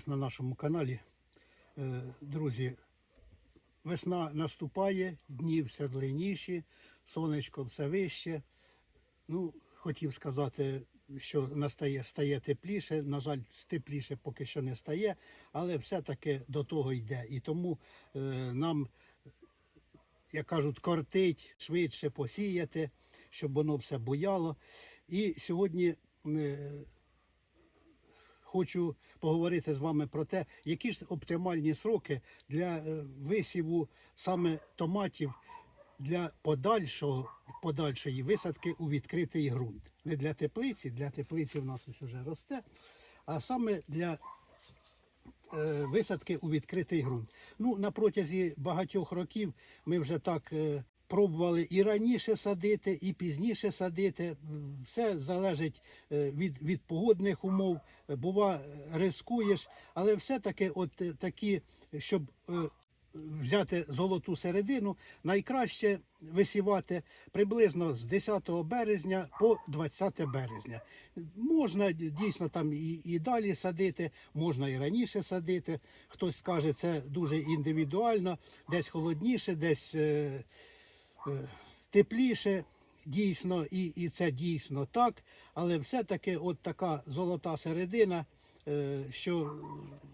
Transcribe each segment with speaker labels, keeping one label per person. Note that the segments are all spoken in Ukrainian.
Speaker 1: вас на нашому каналі. Е, Друзі, весна наступає, дні все длинніші, сонечко все вище. Ну, хотів сказати, що настає стає тепліше. На жаль, тепліше поки що не стає, але все-таки до того йде. І тому е, нам, як кажуть, кортить швидше посіяти, щоб воно все буяло. І сьогодні. Хочу поговорити з вами про те, які ж оптимальні сроки для е, висіву саме томатів для подальшого, подальшої висадки у відкритий ґрунт. Не для теплиці, для теплиці в нас вже росте, а саме для е, висадки у відкритий ґрунт. Ну, на протязі багатьох років ми вже так е, пробували і раніше садити, і пізніше садити. Все залежить е, від, від погодних умов. Е, Бува, е, рискуєш, але все-таки от такі, щоб взяти золоту середину, найкраще висівати приблизно з 10 березня по 20 березня. Можна дійсно там і, і далі садити, можна і раніше садити. Хтось скаже, це дуже індивідуально, десь холодніше, десь тепліше. Дійсно, і, і це дійсно так, але все-таки от така золота середина, е, що,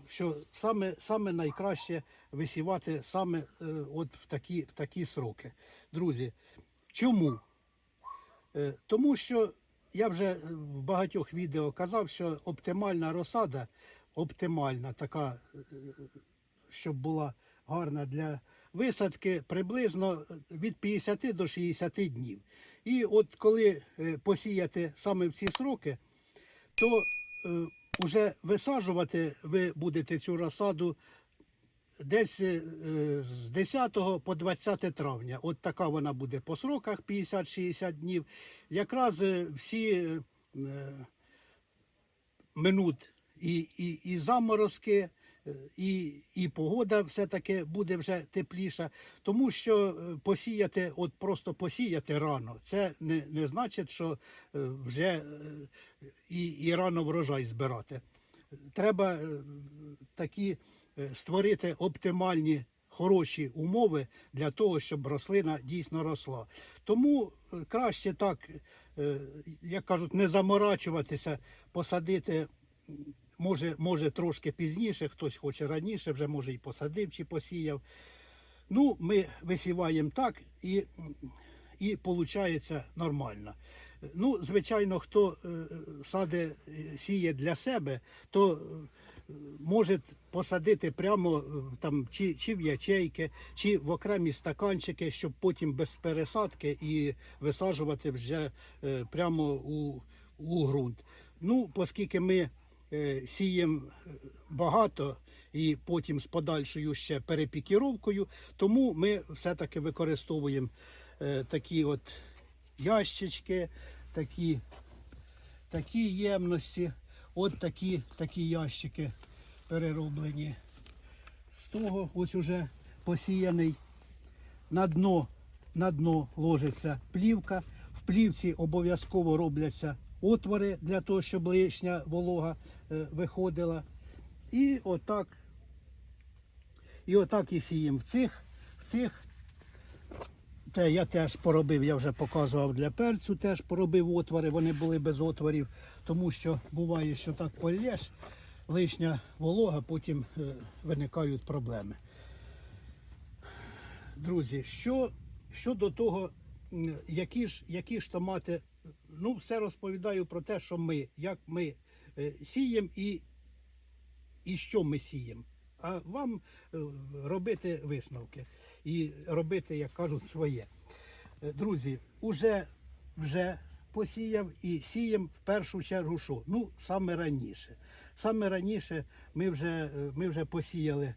Speaker 1: що саме, саме найкраще висівати саме е, от в такі, в такі сроки. Друзі, чому? Е, Тому що я вже е, в багатьох відео казав, що оптимальна розсада, оптимальна така, е, щоб була гарна для висадки, приблизно від 50 до 60 днів. І от коли е, посіяти саме в ці сроки, то е, вже висаджувати ви будете цю розсаду десь е, е, з 10 по 20 травня. От така вона буде по сроках 50-60 днів. Якраз е, всі е, е, минут і, і, і заморозки, е, і, і погода все-таки буде вже тепліша. Тому що е, посіяти, от просто посіяти рано, це не, не значить, що е, вже е, і, і рано врожай збирати. Треба е, такі е, створити оптимальні хороші умови для того, щоб рослина дійсно росла. Тому е, краще так, е, як кажуть, не заморачуватися, посадити. Може, може трошки пізніше, хтось хоче раніше, вже може і посадив чи посіяв. Ну, ми висіваємо так і, і виходить нормально. Ну, звичайно, хто е, саде, е, сіє для себе, то е, може посадити прямо там чи, чи в ячейки, чи в окремі стаканчики, щоб потім без пересадки і висаджувати вже прямо у, у ґрунт. Ну, оскільки ми е, сіємо е, багато і потім з подальшою ще перепікіровкою, тому ми все-таки використовуємо е, такі от ящички, такі, такі ємності, от такі, такі ящики перероблені. З того ось уже посіяний на дно, на дно ложиться плівка. В плівці обов'язково робляться отвори для того, щоб лишня волога е, виходила. І отак, і отак і сіємо. В цих, в цих те я теж поробив, я вже показував для перцю, теж поробив отвори, вони були без отворів, тому що буває, що так полєш, лишня волога, потім е, виникають проблеми. Друзі, що, до того, які ж, які ж томати, ну, все розповідаю про те, що ми, як ми е, сіємо і, і що ми сіємо. А вам е, робити висновки і робити, як кажуть, своє. Е, Друзі, уже вже посіяв і сієм в першу чергу що? Ну, саме раніше. Саме раніше ми вже, ми вже посіяли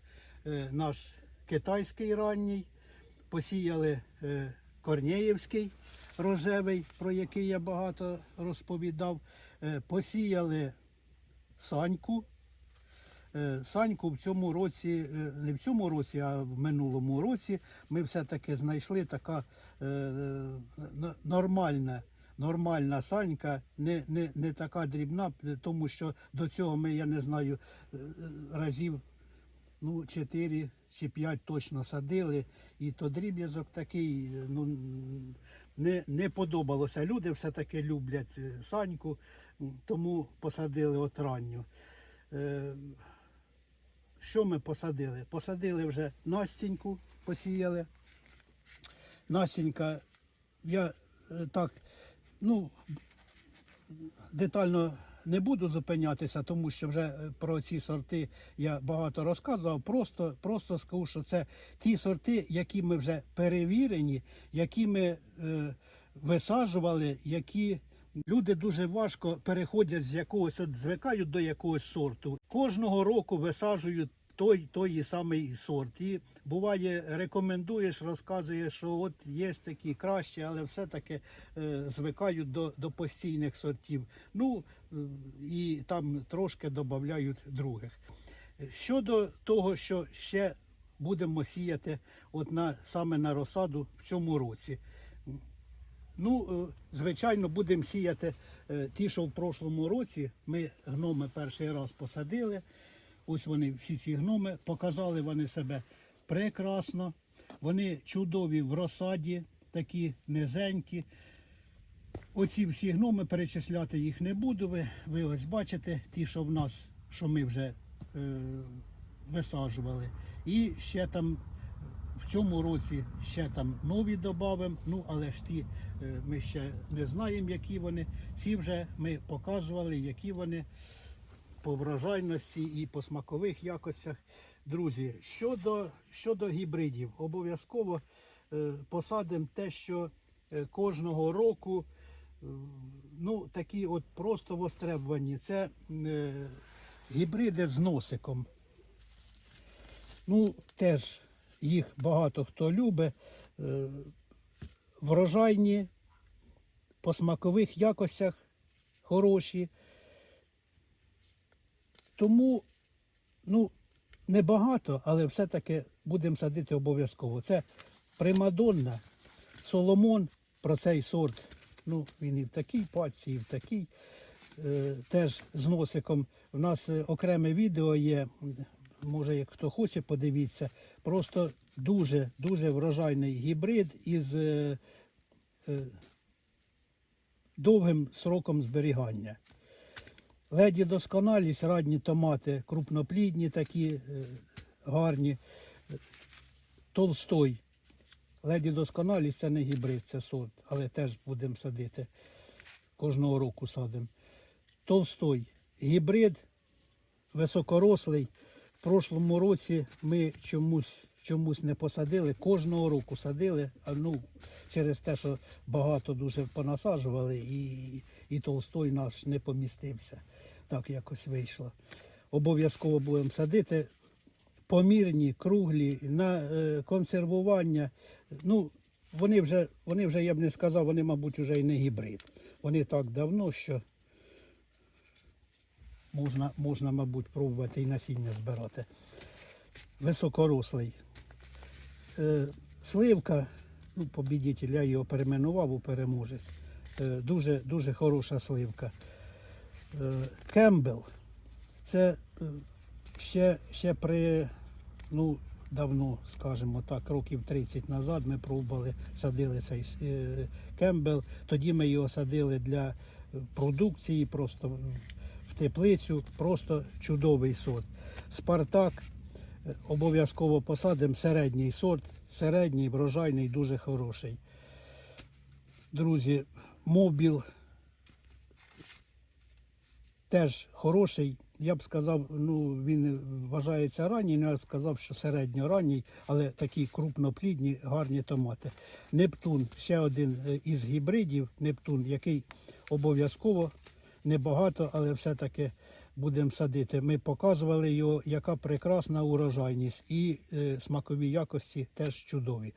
Speaker 1: наш китайський ранній, посіяли корнеївський рожевий, про який я багато розповідав, е, посіяли саньку. Е, Саньку в цьому році, е, не в цьому році, а в минулому році ми все-таки знайшли така н- нормальне, нормальна санька, не, не, не така дрібна, тому що до цього ми, я не знаю, разів ну, 4 чи 5 точно садили, і то дріб'язок такий, ну, не, не подобалося. Люди все-таки люблять е, саньку, тому посадили от ранню. Е, Що ми посадили? Посадили вже Настіньку, посіяли. Настінька, я е, так, ну, детально не буду зупинятися, тому що вже е, про ці сорти я багато розказував. Просто, просто скажу, що це ті сорти, які ми вже перевірені, які ми е, висаджували, які люди дуже важко переходять з якогось, от звикають до якогось сорту. Кожного року висаджують той, той самий сорт. Буває, рекомендуєш, розказуєш, що от є такі кращі, але все-таки е, звикають до, до постійних сортів. Ну е, і там трошки додають других. Щодо того, що ще будемо сіяти от на, саме на розсаду в цьому році. Ну, е, звичайно, будемо сіяти ті, що в прошлому році ми гноми перший раз посадили. Ось вони, всі ці гноми, показали вони себе прекрасно. Вони чудові в розсаді, такі низенькі. Оці всі гноми перечисляти їх не буду. Ви, ви ось бачите, ті, що в нас, що ми вже е, висаджували. І ще там в цьому році ще там нові додамо. Ну, але ж ті е, ми ще не знаємо, які вони. Ці вже ми показували, які вони по врожайності і по смакових якостях. Друзі, щодо, щодо гібридів, обов'язково е, посадимо те, що е, кожного року е, ну, такі от просто востребувані. Це гібриди з носиком. Ну, теж їх багато хто любить. Врожайні, по смакових якостях хороші. Тому, ну, небагато, але все-таки будемо садити обов'язково. Це Примадонна, Соломон про цей сорт. Ну, він і в такій паці, і в такій. Е, теж з носиком. У нас е, окреме відео є. Може, як хто хоче, подивіться. Просто дуже дуже врожайний гібрид із е, е, довгим сроком зберігання. Леді досконалість, ранні томати, крупноплідні такі, е, гарні. Толстой. Леді досконалість це не гібрид, це сорт, але теж будемо садити. Кожного року садимо. Толстой. Гібрид високорослий. В прошлому році ми чомусь, чомусь не посадили. Кожного року садили, ну, через те, що багато дуже понасаджували, і, і Толстой наш не помістився. Так якось вийшло. Обов'язково будемо садити. Помірні, круглі, на е, консервування. Ну, вони вже, вони вже, я б не сказав, вони, мабуть, вже і не гібрид. Вони так давно, що можна, можна, мабуть, пробувати і насіння збирати. Високорослий. Е, сливка, ну, побідітель, я його перейменував у переможець. Е, дуже, дуже хороша сливка. Е, Кембл. Це е, ще, ще при, ну, давно, скажімо так, років 30 назад ми пробували, садили цей е, Кембл. Тоді ми його садили для продукції, просто в теплицю, просто чудовий сорт. Спартак обов'язково посадимо середній сорт, середній, врожайний, дуже хороший. Друзі, мобіл теж хороший. Я б сказав, ну він вважається ранній, але я б сказав, що середньоранній, але такі крупноплідні, гарні томати. Нептун ще один е, із гібридів, Нептун, який обов'язково небагато, але все-таки будемо садити. Ми показували його, яка прекрасна урожайність і е, смакові якості теж чудові.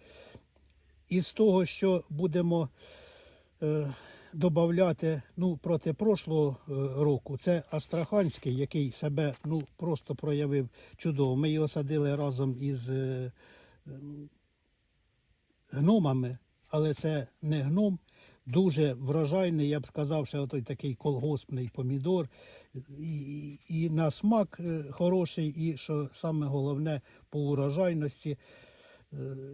Speaker 1: Із того, що будемо е, додати ну, проти прошлого е, року, це Астраханський, який себе ну, просто проявив чудово. Ми його садили разом із е, гномами, але це не гном. дуже врожайний, я б сказав, що той такий колгоспний помідор. І, і, на смак е, хороший, і що саме головне по урожайності.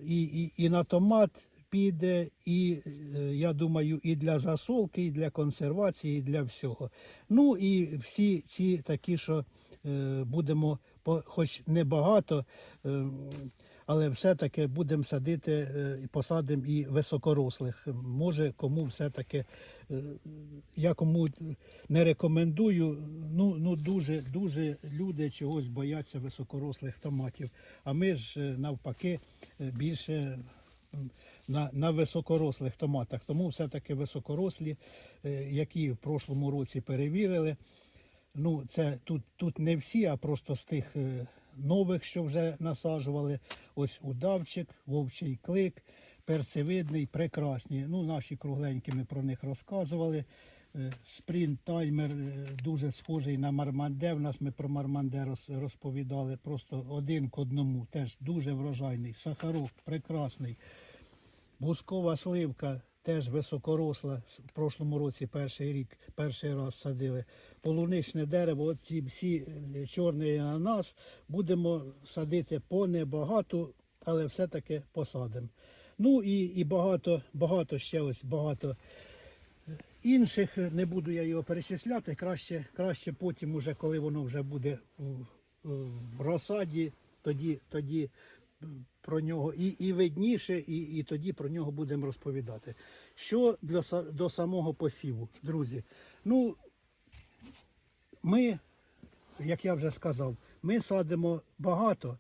Speaker 1: І, і, і на томат піде, і я думаю, і для засолки, і для консервації, і для всього. Ну і всі ці такі, що е, будемо, хоч небагато, е, але все-таки будемо садити е, і посадимо і високорослих. Може, кому все-таки е, я кому не рекомендую. Ну, ну дуже, дуже люди чогось бояться високорослих томатів. А ми ж е, навпаки е, більше на, на високорослих томатах. Тому все-таки високорослі, е, які в прошлому році перевірили. Ну, це тут, тут не всі, а просто з тих е, нових, що вже насаджували. Ось удавчик, вовчий клик, перцевидний, прекрасні. Ну, наші кругленькі ми про них розказували. Е, Спринт таймер дуже схожий на Марманде. В нас ми про Марманде роз- розповідали. Просто один к одному. Теж дуже врожайний. Сахарок прекрасний. Бускова сливка теж високоросла. В прошлому році перший рік, перший раз садили. Полуничне дерево, оці всі е, чорний ананас будемо садити по небагато, але все-таки посадимо. Ну і, і багато, багато ще ось багато е, інших. Не буду я його перечисляти. Краще, краще потім, уже, коли воно вже буде в, в розсаді, тоді, тоді про нього і, і видніше, і, і тоді про нього будемо розповідати. Що для, до самого посіву, друзі? Ну, ми, як я вже сказав, ми садимо багато,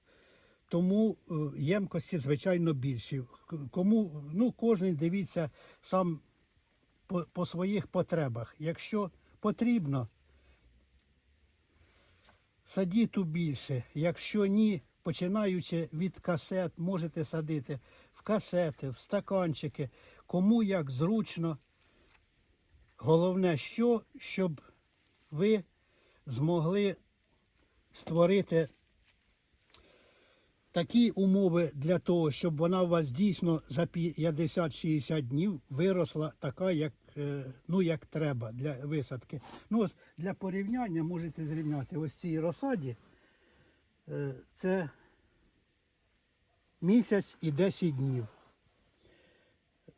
Speaker 1: тому е, ємкості, звичайно, більші. Кому, ну, кожен дивіться сам по, по своїх потребах. Якщо потрібно, садіть більше. Якщо ні, починаючи від касет, можете садити в касети, в стаканчики, кому як зручно. Головне, що, щоб ви змогли створити такі умови для того, щоб вона у вас дійсно за 50-60 днів виросла така, як, е, ну, як треба для висадки. Ну, ось для порівняння можете зрівняти ось цій розсаді. Е, Це місяць і 10 днів.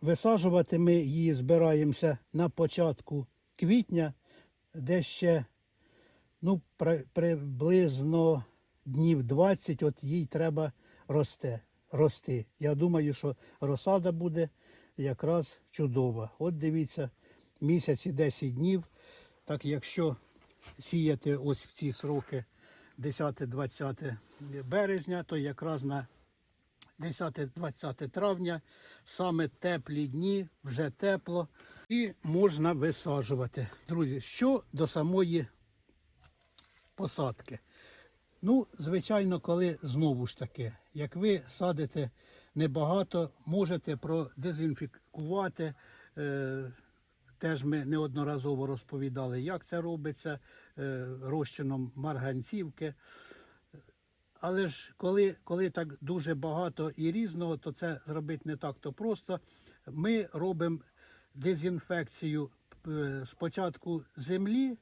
Speaker 1: Висаджувати ми її збираємося на початку квітня, де ще ну, при, приблизно днів 20 от їй треба росте, рости. Я думаю, що розсада буде якраз чудова. От дивіться, місяць і 10 днів. Так якщо сіяти ось в ці сроки 10-20 березня, то якраз на 10-20 травня, саме теплі дні, вже тепло, і можна висаджувати. Друзі, що до самої посадки? Ну, звичайно, коли знову ж таки, як ви садите небагато, можете продезінфікувати. Е, теж ми неодноразово розповідали, як це робиться е, розчином марганцівки. Але ж коли, коли так дуже багато і різного, то це зробити не так то просто. Ми робимо дезінфекцію е, спочатку землі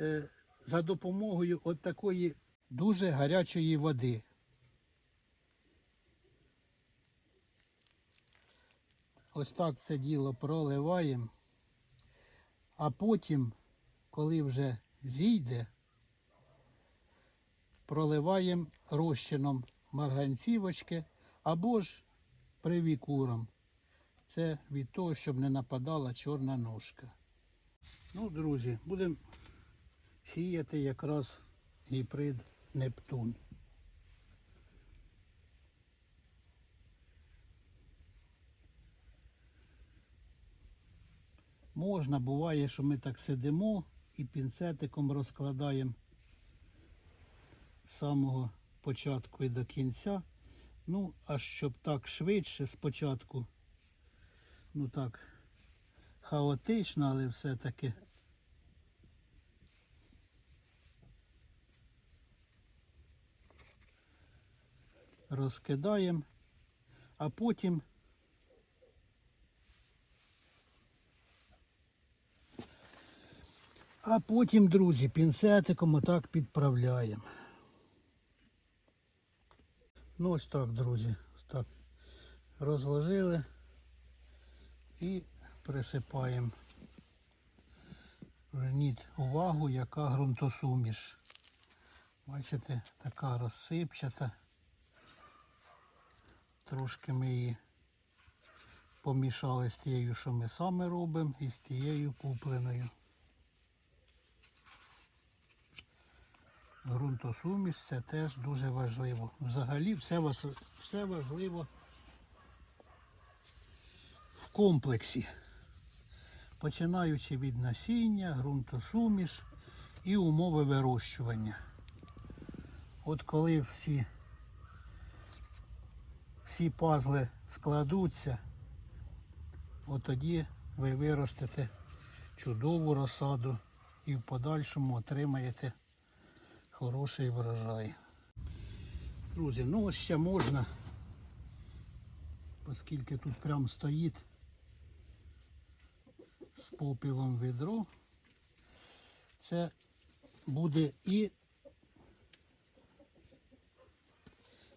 Speaker 1: е, за допомогою от такої дуже гарячої води. Ось так це діло проливаємо, а потім, коли вже зійде, проливаємо розчином марганцівочки або ж привікуром. Це від того, щоб не нападала чорна ножка. Ну, друзі, будемо сіяти якраз гібрид Нептун. Можна, буває, що ми так сидимо і пінцетиком розкладаємо з самого початку і до кінця. Ну, а щоб так швидше спочатку, ну так, хаотично, але все-таки. Розкидаємо, а потім А потім, друзі, пінцетиком отак підправляємо. Ну ось так, друзі. Так. Розложили і присипаємо. Зверніть увагу, яка ґрунтосуміш. Бачите, така розсипчата. Трошки ми її помішали з тією, що ми саме робимо, і з тією купленою. Грунтосуміш це теж дуже важливо. Взагалі все, все важливо в комплексі. Починаючи від насіння, ґрунтосуміш і умови вирощування. От коли всі, всі пазли складуться, от тоді ви виростете чудову розсаду і в подальшому отримаєте хороший врожай. Друзі, ну ось ще можна, оскільки тут прям стоїть з попілом відро. Це буде і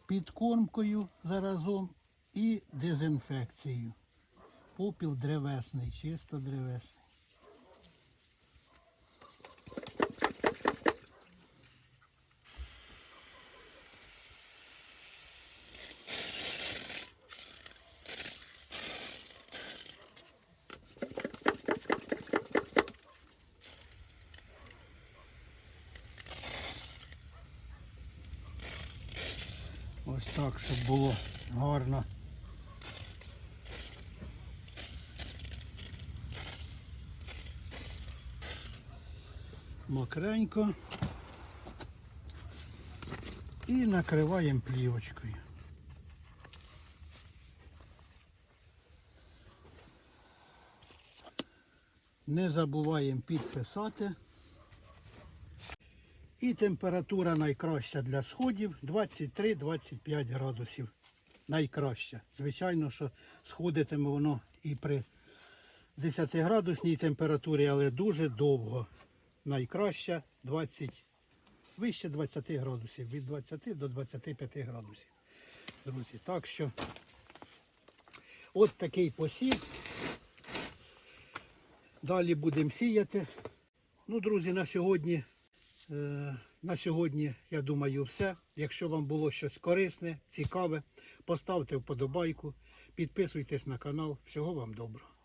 Speaker 1: підкормкою заразом, і дезінфекцією. Попіл древесний, чисто древесний. Ось так, щоб було гарно. Мокренько. І накриваємо плівочкою. Не забуваємо підписати. І температура найкраща для сходів 23-25 градусів. Найкраща. Звичайно, що сходитиме воно і при 10 градусній температурі, але дуже довго. Найкраща 20, вище 20 градусів, від 20 до 25 градусів. Друзі, так що от такий посів. Далі будемо сіяти. Ну, друзі, на сьогодні Е, На сьогодні, я думаю, все. Якщо вам було щось корисне, цікаве, поставте вподобайку, підписуйтесь на канал. Всього вам доброго.